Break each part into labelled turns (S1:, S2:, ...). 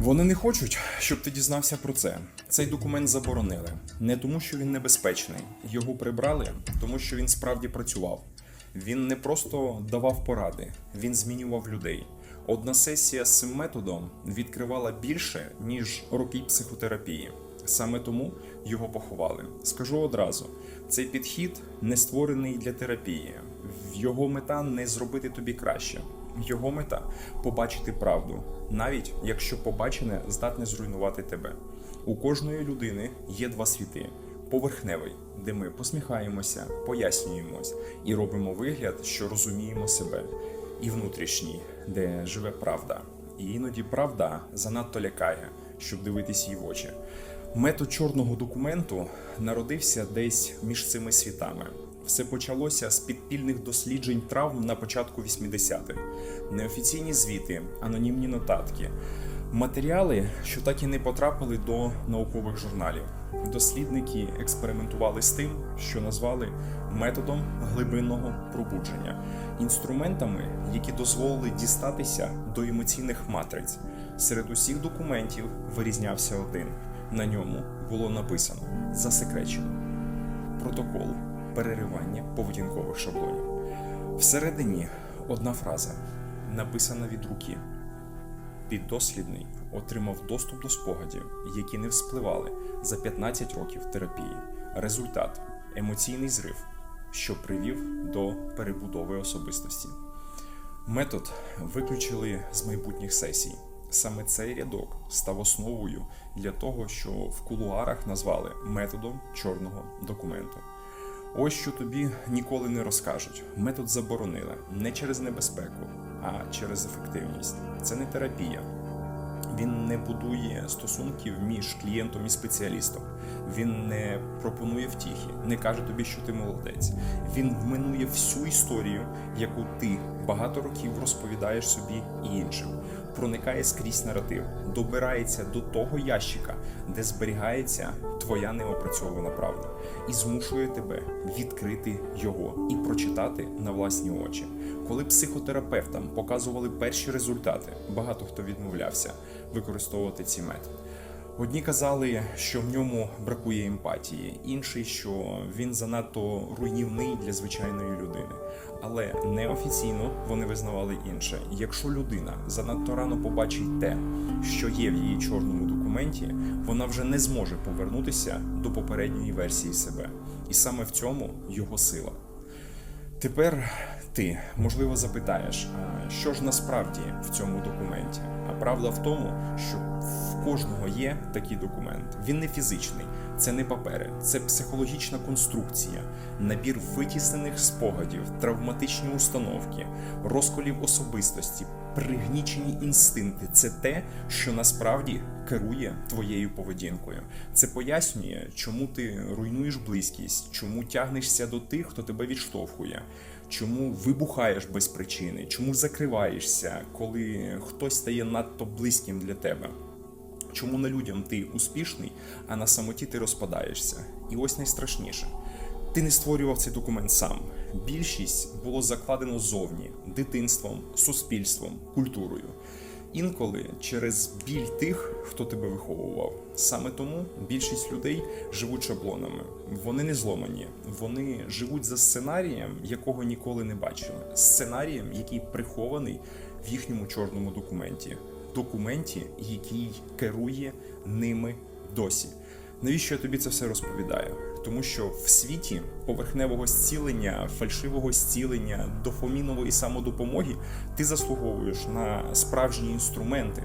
S1: Вони не хочуть, щоб ти дізнався про це. Цей документ заборонили. Не тому, що він небезпечний. Його прибрали, тому що він справді працював. Він не просто давав поради, він змінював людей. Одна сесія з цим методом відкривала більше, ніж роки психотерапії. Саме тому його поховали. Скажу одразу: цей підхід не створений для терапії. Його мета не зробити тобі краще. Його мета побачити правду, навіть якщо побачене здатне зруйнувати тебе. У кожної людини є два світи: поверхневий, де ми посміхаємося, пояснюємось і робимо вигляд, що розуміємо себе, і внутрішній, де живе правда. І іноді правда занадто лякає, щоб дивитись її в очі. Метод чорного документу народився десь між цими світами. Все почалося з підпільних досліджень травм на початку 80-х. Неофіційні звіти, анонімні нотатки, матеріали, що так і не потрапили до наукових журналів. Дослідники експериментували з тим, що назвали методом глибинного пробудження, інструментами, які дозволили дістатися до емоційних матриць. Серед усіх документів вирізнявся один. На ньому було написано засекречено протокол переривання поведінкових шаблонів. Всередині одна фраза, написана від руки. Піддослідний отримав доступ до спогадів, які не вспливали за 15 років терапії. Результат емоційний зрив, що привів до перебудови особистості. Метод виключили з майбутніх сесій. Саме цей рядок став основою для того, що в кулуарах назвали методом чорного документу. Ось що тобі ніколи не розкажуть. Метод заборонили не через небезпеку, а через ефективність. Це не терапія. Він не будує стосунків між клієнтом і спеціалістом. Він не пропонує втіхи, не каже тобі, що ти молодець. Він вминує всю історію, яку ти багато років розповідаєш собі і іншим. Проникає скрізь наратив, добирається до того ящика, де зберігається твоя неопрацьована правда, і змушує тебе відкрити його і прочитати на власні очі. Коли психотерапевтам показували перші результати, багато хто відмовлявся використовувати ці методи. Одні казали, що в ньому бракує емпатії, інші, що він занадто руйнівний для звичайної людини. Але неофіційно вони визнавали інше. Якщо людина занадто рано побачить те, що є в її чорному документі, вона вже не зможе повернутися до попередньої версії себе. І саме в цьому його сила. Тепер ти можливо запитаєш, а що ж насправді в цьому документі? А правда в тому, що в кожного є такий документ. Він не фізичний, це не папери, це психологічна конструкція, набір витіснених спогадів, травматичні установки, розколів особистості, пригнічені інстинкти. Це те, що насправді керує твоєю поведінкою. Це пояснює, чому ти руйнуєш близькість, чому тягнешся до тих, хто тебе відштовхує. Чому вибухаєш без причини? Чому закриваєшся, коли хтось стає надто близьким для тебе? Чому на людям ти успішний, а на самоті ти розпадаєшся? І ось найстрашніше. Ти не створював цей документ сам. Більшість було закладено зовні дитинством, суспільством, культурою. Інколи через біль тих, хто тебе виховував. Саме тому більшість людей живуть шаблонами. Вони не зломані, вони живуть за сценарієм, якого ніколи не бачили. Сценарієм, який прихований в їхньому чорному документі. Документі, який керує ними досі. Навіщо я тобі це все розповідаю? Тому що в світі поверхневого зцілення, фальшивого зцілення, дофамінової самодопомоги ти заслуговуєш на справжні інструменти.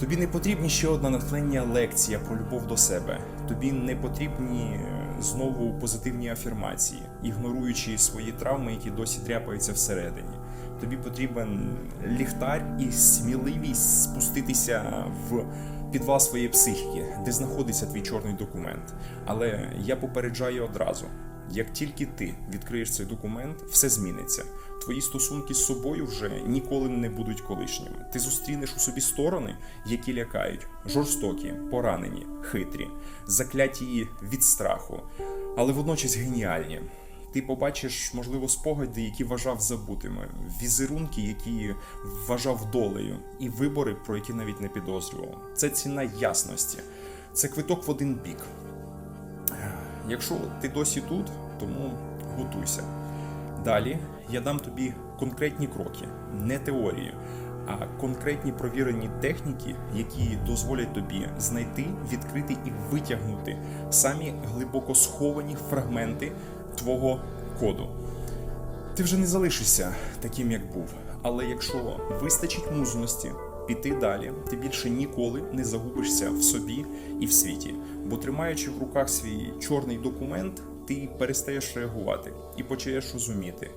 S1: Тобі не потрібні ще одна натхнення лекція про любов до себе. Тобі не потрібні е, знову позитивні афірмації, ігноруючи свої травми, які досі тряпаються всередині. Тобі потрібен ліхтар і сміливість спуститися в підвал своєї психіки, де знаходиться твій чорний документ. Але я попереджаю одразу: як тільки ти відкриєш цей документ, все зміниться. Твої стосунки з собою вже ніколи не будуть колишніми. Ти зустрінеш у собі сторони, які лякають, жорстокі, поранені, хитрі, закляті від страху, але водночас геніальні. Ти побачиш, можливо, спогади, які вважав забутими, візерунки, які вважав долею, і вибори, про які навіть не підозрював. Це ціна ясності, це квиток в один бік. Якщо ти досі тут, тому готуйся. Далі я дам тобі конкретні кроки, не теорії, а конкретні провірені техніки, які дозволять тобі знайти, відкрити і витягнути самі глибоко сховані фрагменти твого коду. Ти вже не залишишся таким, як був. Але якщо вистачить мужності піти далі, ти більше ніколи не загубишся в собі і в світі. Бо тримаючи в руках свій чорний документ, ти перестаєш реагувати і почаєш розуміти.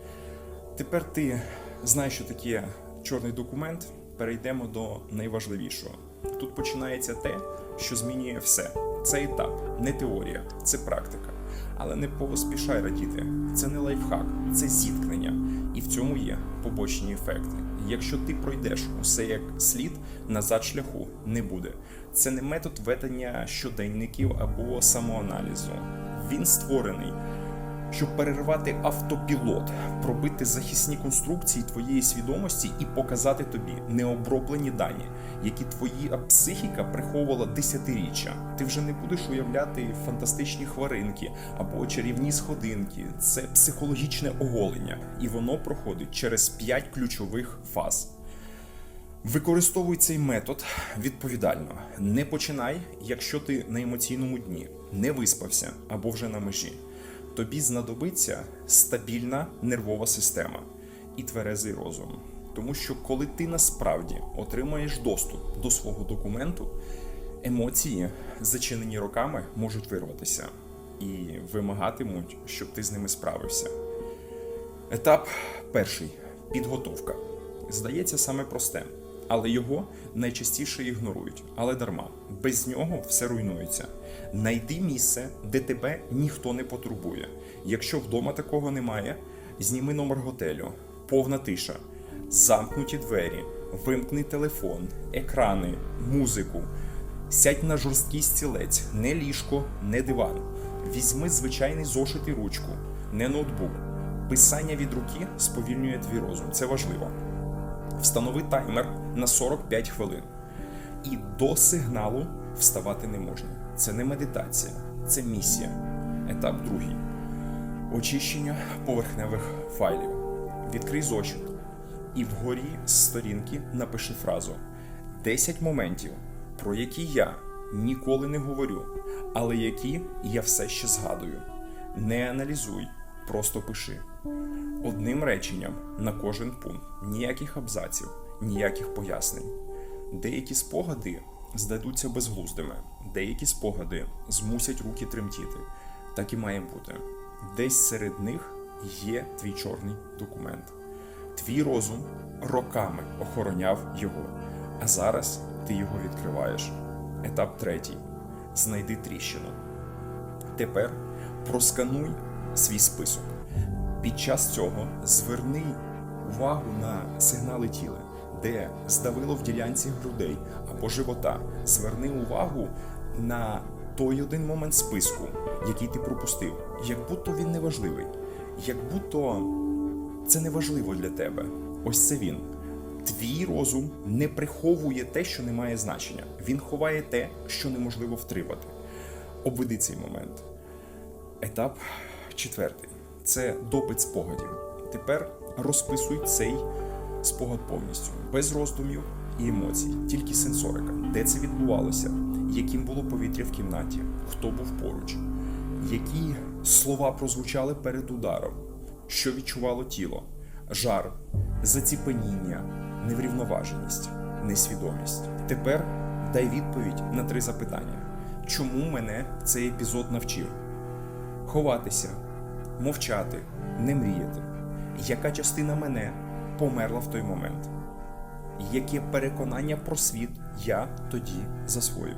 S1: Тепер ти знаєш, що таке чорний документ. Перейдемо до найважливішого. Тут починається те, що змінює все. Це етап, не теорія, це практика. Але не поспішай радіти. Це не лайфхак, це зіткнення. І в цьому є побочні ефекти. Якщо ти пройдеш усе як слід, назад шляху не буде. Це не метод ведення щоденників або самоаналізу. Він створений щоб перервати автопілот, пробити захисні конструкції твоєї свідомості і показати тобі необроблені дані, які твоя психіка приховувала десятиріччя. Ти вже не будеш уявляти фантастичні хваринки або чарівні сходинки. Це психологічне оголення, і воно проходить через п'ять ключових фаз. Використовуй цей метод відповідально. Не починай, якщо ти на емоційному дні не виспався або вже на межі. Тобі знадобиться стабільна нервова система і тверезий розум. Тому що коли ти насправді отримаєш доступ до свого документу, емоції, зачинені роками, можуть вирватися і вимагатимуть, щоб ти з ними справився. Етап перший підготовка. Здається, саме просте, але його найчастіше ігнорують, але дарма. Без нього все руйнується. Найди місце, де тебе ніхто не потурбує. Якщо вдома такого немає, зніми номер готелю, повна тиша, замкнуті двері, вимкни телефон, екрани, музику. Сядь на жорсткий стілець, не ліжко, не диван. Візьми звичайний зошит і ручку, не ноутбук. Писання від руки сповільнює твій розум. Це важливо. Встанови таймер на 45 хвилин. І до сигналу вставати не можна. Це не медитація, це місія. Етап другий. Очищення поверхневих файлів. Відкрий зошит. І вгорі з сторінки напиши фразу: 10 моментів, про які я ніколи не говорю, але які я все ще згадую. Не аналізуй, просто пиши. Одним реченням на кожен пункт, ніяких абзаців, ніяких пояснень. Деякі спогади здадуться безглуздими, деякі спогади змусять руки тремтіти. Так і має бути. Десь серед них є твій чорний документ. Твій розум роками охороняв його, а зараз ти його відкриваєш. Етап третій. Знайди тріщину. Тепер проскануй свій список. Під час цього зверни увагу на сигнали тіла, де здавило в ділянці грудей або живота. Зверни увагу на той один момент списку, який ти пропустив, як будто він не важливий, як будто це не важливо для тебе. Ось це він. Твій розум не приховує те, що не має значення. Він ховає те, що неможливо втримати. Обведи цей момент. Етап четвертий це допит спогадів. Тепер розписуй цей спогад повністю, без роздумів і емоцій, тільки сенсорика, де це відбувалося, яким було повітря в кімнаті, хто був поруч, які слова прозвучали перед ударом, що відчувало тіло, жар, заціпеніння, неврівноваженість, несвідомість. Тепер дай відповідь на три запитання: чому мене цей епізод навчив? Ховатися, мовчати, не мріяти. Яка частина мене померла в той момент? Яке переконання про світ я тоді засвоїв?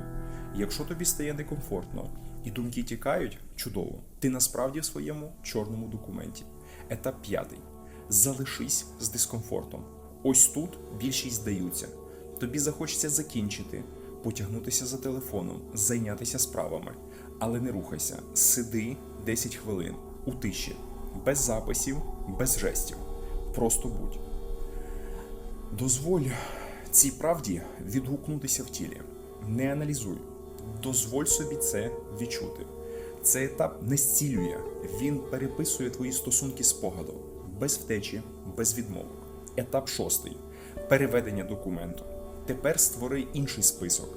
S1: Якщо тобі стає некомфортно і думки тікають, чудово, ти насправді в своєму чорному документі. Етап п'ятий. Залишись з дискомфортом. Ось тут більшість здаються. Тобі захочеться закінчити, потягнутися за телефоном, зайнятися справами. Але не рухайся, сиди 10 хвилин у тиші, без записів, без жестів. Просто будь. Дозволь цій правді відгукнутися в тілі. Не аналізуй. Дозволь собі це відчути. Цей етап не зцілює, він переписує твої стосунки з без втечі, без відмовок. Етап шостий переведення документу. Тепер створи інший список,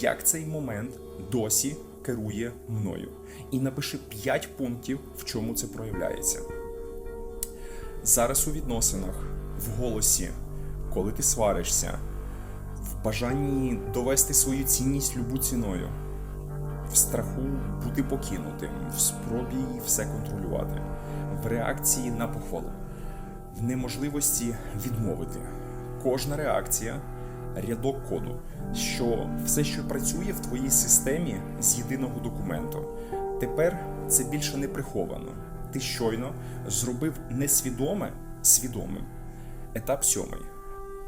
S1: як цей момент досі керує мною. І напиши 5 пунктів, в чому це проявляється. Зараз у відносинах, в голосі, коли ти сваришся, в бажанні довести свою цінність любу ціною, в страху бути покинутим, в спробі все контролювати, в реакції на похвалу, в неможливості відмовити. Кожна реакція рядок коду, що все, що працює в твоїй системі з єдиного документу. Тепер це більше не приховано. Ти щойно зробив несвідоме свідомим. Етап сьомий.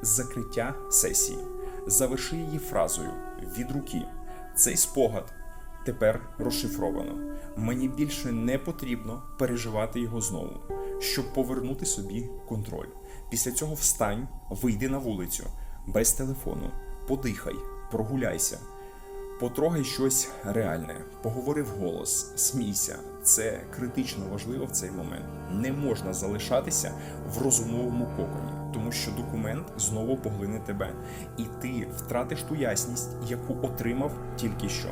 S1: Закриття сесії. Заверши її фразою від руки. Цей спогад тепер розшифровано. Мені більше не потрібно переживати його знову, щоб повернути собі контроль. Після цього встань, вийди на вулицю без телефону, подихай, прогуляйся. Потрогай щось реальне, поговори вголос, смійся. Це критично важливо в цей момент. Не можна залишатися в розумовому коконі, тому що документ знову поглине тебе, і ти втратиш ту ясність, яку отримав тільки що.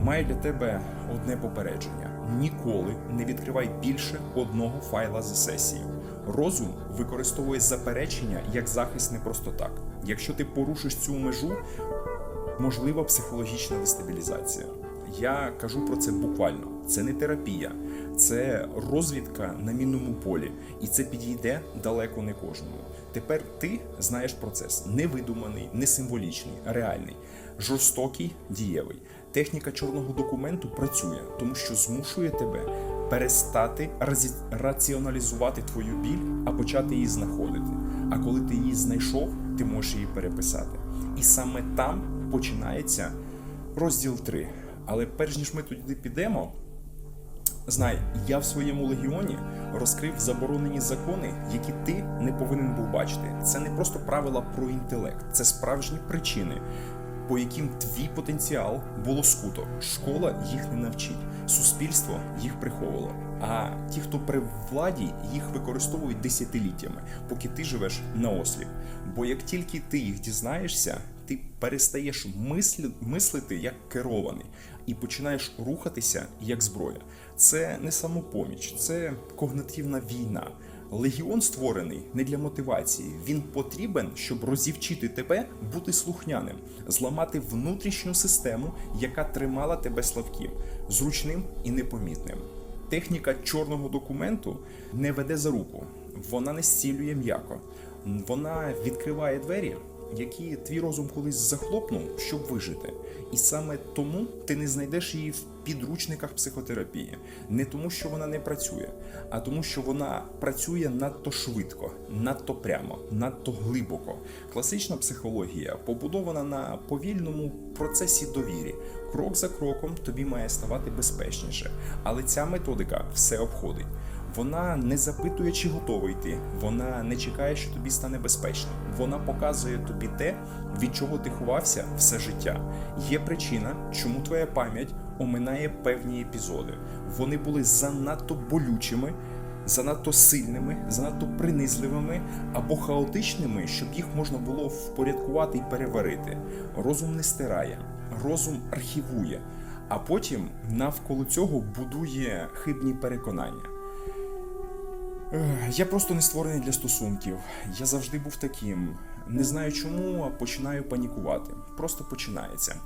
S1: Маю для тебе одне попередження: ніколи не відкривай більше одного файла за сесією. Розум використовує заперечення як захист не просто так. Якщо ти порушиш цю межу, можлива психологічна дестабілізація. Я кажу про це буквально. Це не терапія, це розвідка на мінному полі, і це підійде далеко не кожному. Тепер ти знаєш процес невидуманий, не символічний, реальний, жорстокий, дієвий. Техніка чорного документу працює, тому що змушує тебе перестати раціоналізувати твою біль, а почати її знаходити. А коли ти її знайшов, ти можеш її переписати. І саме там починається розділ 3. Але перш ніж ми туди підемо, знай, я в своєму легіоні розкрив заборонені закони, які ти не повинен був бачити. Це не просто правила про інтелект, це справжні причини, по яким твій потенціал було скуто. Школа їх не навчить, суспільство їх приховувало. А ті, хто при владі, їх використовують десятиліттями, поки ти живеш на осліп. Бо як тільки ти їх дізнаєшся, ти перестаєш мислити як керований і починаєш рухатися як зброя. Це не самопоміч, це когнитивна війна. Легіон створений не для мотивації. Він потрібен, щоб розівчити тебе бути слухняним, зламати внутрішню систему, яка тримала тебе слабким, зручним і непомітним. Техніка чорного документу не веде за руку, вона не зцілює м'яко, вона відкриває двері, які твій розум колись захлопнув, щоб вижити. І саме тому ти не знайдеш її в підручниках психотерапії. Не тому, що вона не працює, а тому, що вона працює надто швидко, надто прямо, надто глибоко. Класична психологія побудована на повільному процесі довірі. Крок за кроком тобі має ставати безпечніше. Але ця методика все обходить. Вона не запитує, чи готовий ти. Вона не чекає, що тобі стане безпечно. Вона показує тобі те, від чого ти ховався все життя. Є причина, чому твоя пам'ять оминає певні епізоди. Вони були занадто болючими, занадто сильними, занадто принизливими або хаотичними, щоб їх можна було впорядкувати і переварити. Розум не стирає, розум архівує, а потім навколо цього будує хибні переконання. Я просто не створений для стосунків. Я завжди був таким. Не знаю чому, а починаю панікувати. Просто починається.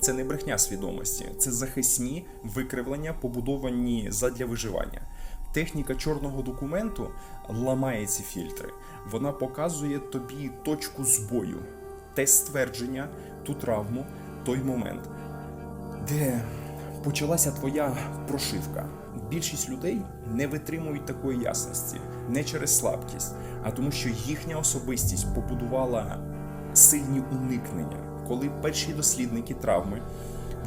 S1: Це не брехня свідомості, це захисні викривлення, побудовані задля виживання. Техніка чорного документу ламає ці фільтри. Вона показує тобі точку збою, те ствердження, ту травму, той момент, де почалася твоя прошивка. Більшість людей не витримують такої ясності не через слабкість, а тому, що їхня особистість побудувала сильні уникнення. Коли перші дослідники травми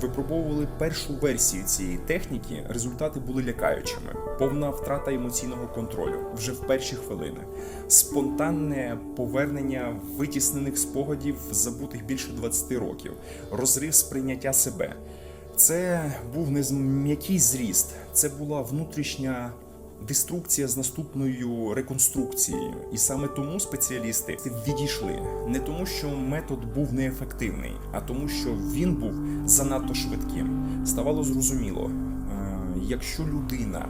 S1: випробовували першу версію цієї техніки, результати були лякаючими. Повна втрата емоційного контролю вже в перші хвилини, спонтанне повернення витіснених спогадів, забутих більше 20 років, розрив сприйняття себе. Це був не м'який зріст, це була внутрішня деструкція з наступною реконструкцією. І саме тому спеціалісти відійшли не тому, що метод був неефективний, а тому, що він був занадто швидким. Ставало зрозуміло, е, якщо людина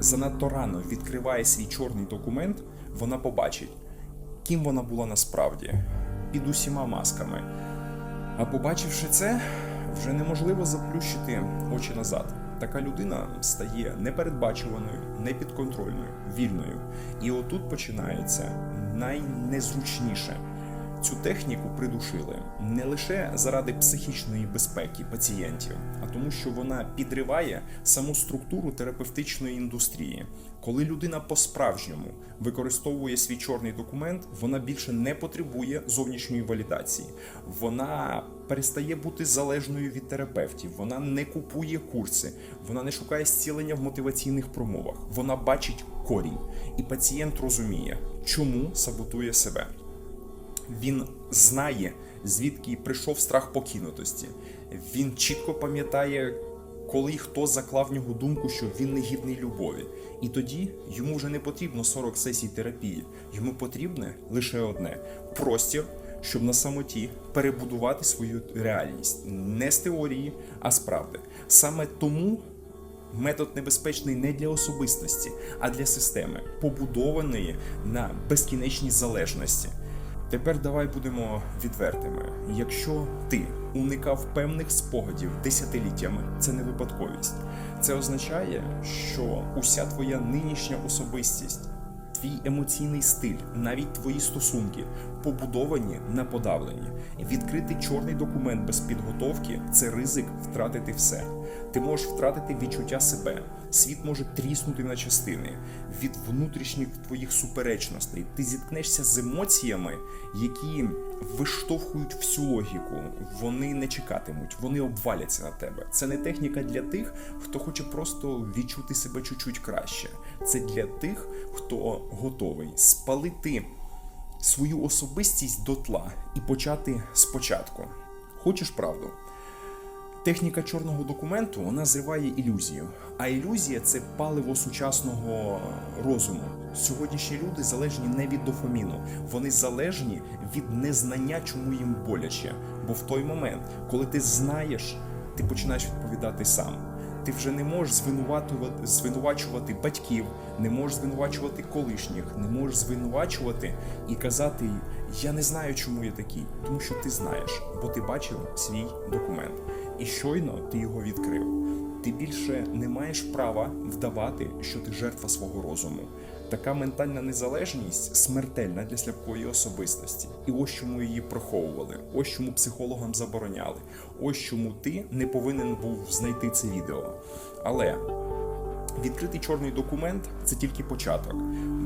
S1: занадто рано відкриває свій чорний документ, вона побачить, ким вона була насправді під усіма масками. А побачивши це, вже неможливо заплющити очі назад. Така людина стає непередбачуваною, непідконтрольною, вільною. І отут починається найнезручніше. Цю техніку придушили не лише заради психічної безпеки пацієнтів, а тому, що вона підриває саму структуру терапевтичної індустрії. Коли людина по-справжньому використовує свій чорний документ, вона більше не потребує зовнішньої валідації. Вона перестає бути залежною від терапевтів. Вона не купує курси, вона не шукає зцілення в мотиваційних промовах. Вона бачить корінь, і пацієнт розуміє, чому саботує себе. Він знає, звідки прийшов страх покинутості. Він чітко пам'ятає, коли хто заклав в нього думку, що він не гідний любові. І тоді йому вже не потрібно 40 сесій терапії. Йому потрібне лише одне простір, щоб на самоті перебудувати свою реальність не з теорії, а з правди. Саме тому Метод небезпечний не для особистості, а для системи, побудованої на безкінечній залежності. Тепер давай будемо відвертими. Якщо ти уникав певних спогадів десятиліттями, це не випадковість. Це означає, що уся твоя нинішня особистість, твій емоційний стиль, навіть твої стосунки побудовані на подавленні. Відкрити чорний документ без підготовки це ризик втратити все. Ти можеш втратити відчуття себе. Світ може тріснути на частини від внутрішніх твоїх суперечностей. Ти зіткнешся з емоціями, які виштовхують всю логіку. Вони не чекатимуть, вони обваляться на тебе. Це не техніка для тих, хто хоче просто відчути себе чуть-чуть краще. Це для тих, хто готовий спалити свою особистість до тла і почати спочатку. Хочеш правду? Техніка чорного документу вона зриває ілюзію. А ілюзія це паливо сучасного розуму. Сьогоднішні люди залежні не від дофаміну, вони залежні від незнання, чому їм боляче. Бо в той момент, коли ти знаєш, ти починаєш відповідати сам. Ти вже не можеш звинувати звинувачувати батьків, не можеш звинувачувати колишніх, не можеш звинувачувати і казати: Я не знаю, чому я такий, тому що ти знаєш, бо ти бачив свій документ. І щойно ти його відкрив. Ти більше не маєш права вдавати, що ти жертва свого розуму. Така ментальна незалежність смертельна для слабкої особистості. І ось чому її приховували, ось чому психологам забороняли, ось чому ти не повинен був знайти це відео. Але відкритий чорний документ це тільки початок.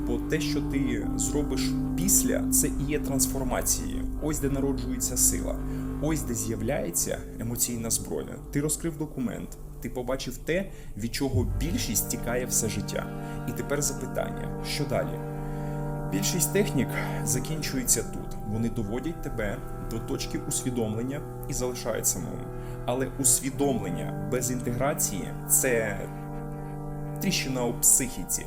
S1: Бо те, що ти зробиш після, це і є трансформацією. Ось де народжується сила, ось де з'являється емоційна зброя. Ти розкрив документ, ти побачив те, від чого більшість тікає все життя. І тепер запитання: що далі? Більшість технік закінчується тут. Вони доводять тебе до точки усвідомлення і залишають самому. Але усвідомлення без інтеграції це тріщина у психіці.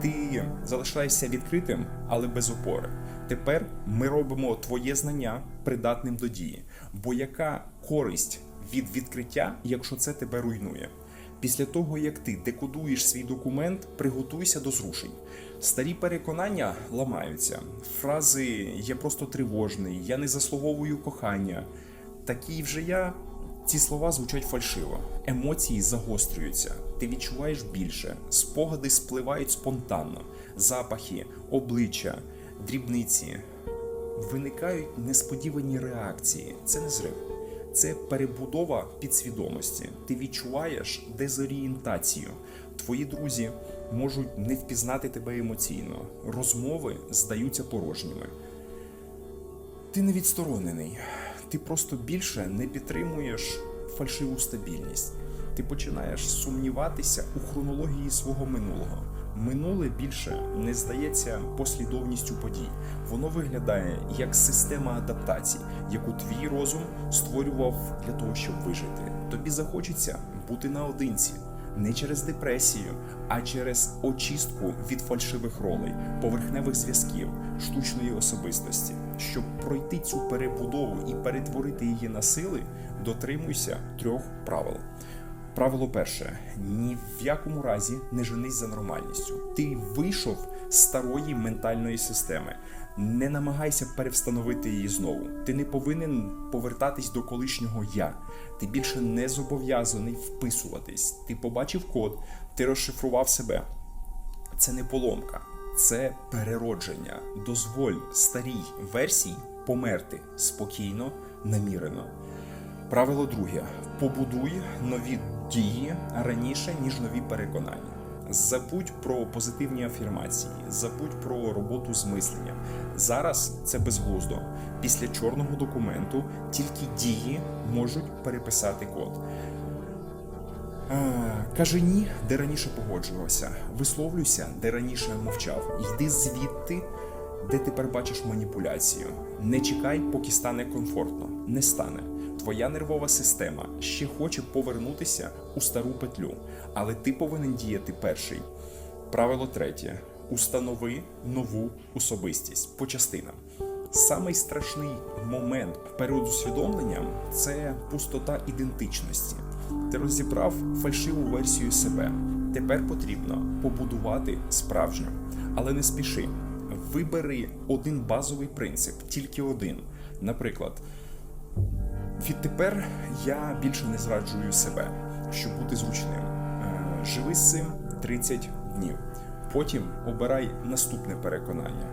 S1: Ти залишаєшся відкритим, але без опори. Тепер ми робимо твоє знання придатним до дії. Бо яка користь від відкриття, якщо це тебе руйнує? Після того, як ти декодуєш свій документ, приготуйся до зрушень. Старі переконання ламаються. Фрази я просто тривожний, я не заслуговую кохання. Такий вже я. Ці слова звучать фальшиво, емоції загострюються, ти відчуваєш більше, спогади спливають спонтанно, запахи, обличчя, дрібниці. Виникають несподівані реакції. Це не зрив, це перебудова підсвідомості. Ти відчуваєш дезорієнтацію. Твої друзі можуть не впізнати тебе емоційно. Розмови здаються порожніми. Ти не відсторонений. Ти просто більше не підтримуєш фальшиву стабільність. Ти починаєш сумніватися у хронології свого минулого. Минуле більше не здається послідовністю подій. Воно виглядає як система адаптацій, яку твій розум створював для того, щоб вижити. Тобі захочеться бути наодинці. Не через депресію, а через очистку від фальшивих ролей, поверхневих зв'язків, штучної особистості. Щоб пройти цю перебудову і перетворити її на сили, дотримуйся трьох правил. Правило перше: ні в якому разі не женись за нормальністю. Ти вийшов з старої ментальної системи. Не намагайся перевстановити її знову. Ти не повинен повертатись до колишнього я. Ти більше не зобов'язаний вписуватись. Ти побачив код, ти розшифрував себе. Це не поломка, це переродження. Дозволь старій версії померти спокійно, намірено. Правило друге: побудуй нові дії раніше, ніж нові переконання. Забудь про позитивні афірмації, забудь про роботу з мисленням. Зараз це безглуздо. Після чорного документу тільки дії можуть переписати код. Е, Кажи ні, де раніше погоджувався. Висловлюйся, де раніше мовчав. Йди звідти, де тепер бачиш маніпуляцію. Не чекай, поки стане комфортно. Не стане. Твоя нервова система ще хоче повернутися у стару петлю, але ти повинен діяти перший. Правило третє: установи нову особистість по частинам. Самий страшний момент перед усвідомленням це пустота ідентичності. Ти розібрав фальшиву версію себе. Тепер потрібно побудувати справжню, але не спіши. Вибери один базовий принцип, тільки один. Наприклад, відтепер я більше не зраджую себе, щоб бути зручним. Е, Живи з цим 30 днів. Потім обирай наступне переконання.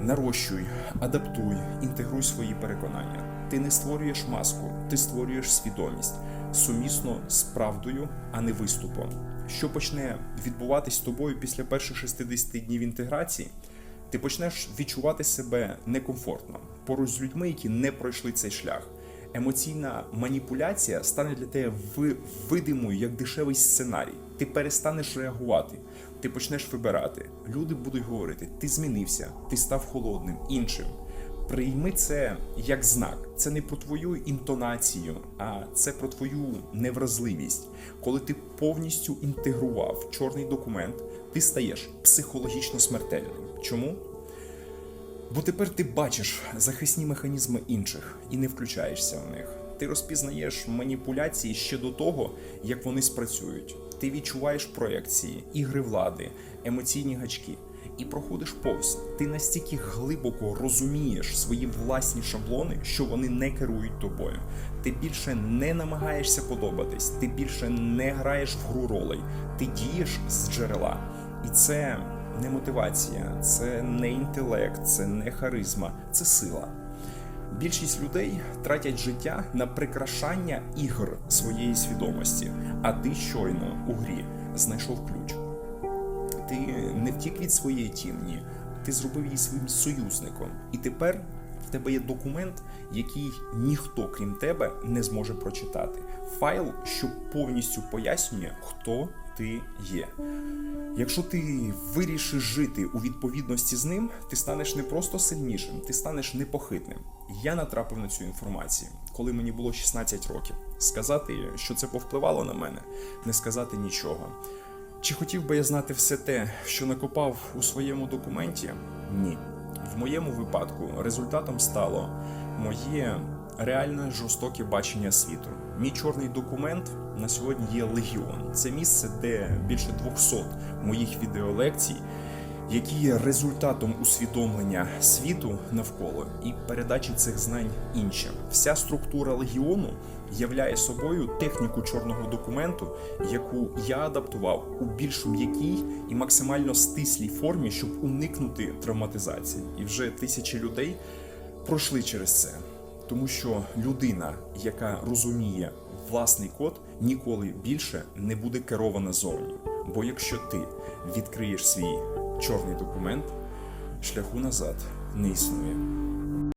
S1: Нарощуй, адаптуй, інтегруй свої переконання. Ти не створюєш маску, ти створюєш свідомість сумісно з правдою, а не виступом. Що почне відбуватись з тобою після перших 60 днів інтеграції? Ти почнеш відчувати себе некомфортно поруч з людьми, які не пройшли цей шлях. Емоційна маніпуляція стане для тебе видимою як дешевий сценарій. Ти перестанеш реагувати, ти почнеш вибирати. Люди будуть говорити: ти змінився, ти став холодним, іншим. Прийми це як знак. Це не про твою інтонацію, а це про твою невразливість. Коли ти повністю інтегрував чорний документ, ти стаєш психологічно смертельним. Чому? Бо тепер ти бачиш захисні механізми інших і не включаєшся в них. Ти розпізнаєш маніпуляції ще до того, як вони спрацюють. Ти відчуваєш проекції, ігри влади, емоційні гачки і проходиш повз. Ти настільки глибоко розумієш свої власні шаблони, що вони не керують тобою. Ти більше не намагаєшся подобатись, ти більше не граєш в гру ролей, ти дієш з джерела. І це не мотивація, це не інтелект, це не харизма, це сила. Більшість людей тратять життя на прикрашання ігор своєї свідомості, а ти щойно у грі знайшов ключ. Ти не втік від своєї тімні, ти зробив її своїм союзником. І тепер в тебе є документ, який ніхто, крім тебе, не зможе прочитати. Файл, що повністю пояснює, хто ти є. Якщо ти вирішиш жити у відповідності з ним, ти станеш не просто сильнішим, ти станеш непохитним. Я натрапив на цю інформацію, коли мені було 16 років. Сказати, що це повпливало на мене, не сказати нічого. Чи хотів би я знати все те, що накопав у своєму документі? Ні. В моєму випадку результатом стало моє реальне жорстоке бачення світу. Мій чорний документ на сьогодні є легіон. Це місце, де більше 200 моїх відеолекцій, які є результатом усвідомлення світу навколо і передачі цих знань іншим. Вся структура легіону являє собою техніку чорного документу, яку я адаптував у більш м'якій і максимально стислій формі, щоб уникнути травматизації. І вже тисячі людей пройшли через це. Тому що людина, яка розуміє власний код, ніколи більше не буде керована зовні. Бо якщо ти відкриєш свій чорний документ, шляху назад не існує.